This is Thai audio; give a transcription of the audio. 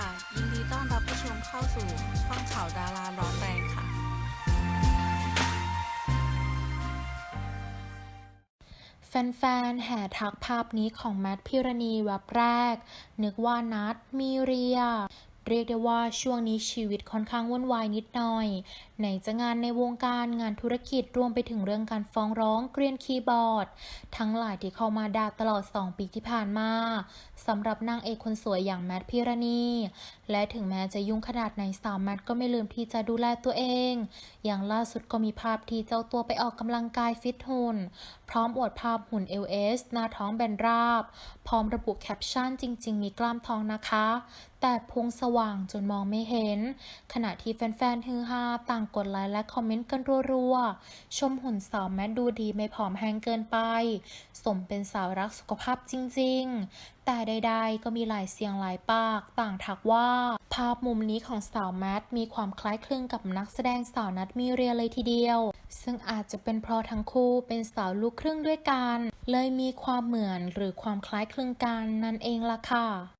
ค่ะ ยินดีต้อนรับผู้ชมเข้าสู่ช่องข่าวดาราร้อนแรงค่ะ แฟนๆ แห่ทักภาพนี้ของแมทพิรณีแวบแรก นึกว่านัดมีเรีย เรียกได้ว่าช่วงนี้ชีวิตค่อนข้างวุ่นวายนิดหน่อย ไหนจะงานในวงการงานธุรกิจรวมไปถึงเรื่องการฟ้องร้องเกรียนคีย์บอร์ด ทั้งหลายที่เข้ามาด่าตลอด 2 ปีที่ผ่านมาสำหรับนางเอกคนสวยอย่างแมทพิรณี และถึงแม้จะยุ่งขนาดไหนสาวแมทก็ไม่ลืมที่จะดูแลตัวเอง อย่างล่าสุดก็มีภาพที่เจ้าตัวไปออกกำลังกายฟิตหุ่นพร้อมอวดภาพหุ่น LS หน้าท้องแบนราบ พร้อมระบุแคปชั่นจริง ๆ มีกล้ามท้องนะคะ แต่พุงสวางจนมองไม่เห็น ขณะที่แฟนๆฮือฮาต่างกดไลค์และคอมเมนต์กันรัวๆ ชมหุ่นสาวแมทดูดีไม่ผอมแห้งเกินไป สมเป็นสาวรักสุขภาพจริงๆ แต่ใดๆก็มีหลายเสียงหลายปาก ต่างทักว่า ภาพมุมนี้ของสาวแมทมีความคล้ายคลึงกับนักแสดงสาวนัทมีเรียเลยทีเดียว ซึ่งอาจจะเป็นเพราะทั้งคู่เป็นสาวลูกครึ่งด้วยกัน เลยมีความเหมือนหรือความคล้ายคลึงกันนั่นเองล่ะค่ะ